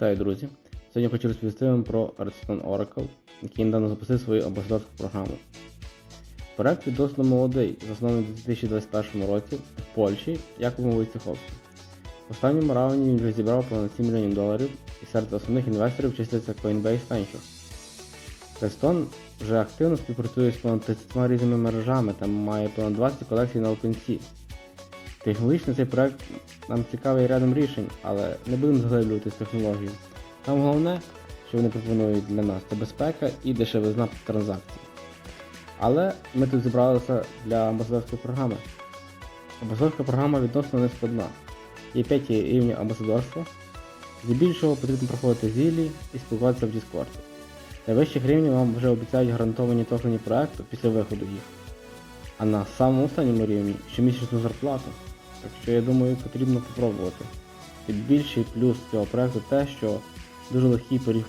Вітаю, друзі! Сьогодні хочу розповісти вам про Redstone Oracle, який недавно запустив свою амбасадорську програму. Проект відносно молодий, заснований у 2021 році в Польщі Якубом Войцеховським. В останньому раунді він зібрав понад 7 мільйонів доларів і серед основних інвесторів числиться Coinbase Ventures. Redstone вже активно співпрацює з понад 30 різними мережами та має понад 20 колекцій на OpenSea. Технологічно цей проект нам цікавий рядом рішень, але не будемо заглиблюватись в технологію. Там головне, що вони пропонують для нас, це безпека і дешевизна транзакцій. Але ми тут зібралися для амбасадорської програми. Амбасадорська програма відносно не складна. Є 5 рівнів амбасадорства. Здебільшого потрібно проходити зілі і спілкуватися в Discord. На вищих рівнях вам вже обіцяють гарантовані токені проекту після виходу їх. А на самому останньому рівні щомісячну зарплату. Так що я думаю потрібно попробувати. І більший плюс цього проекту те, що дуже легкий поріг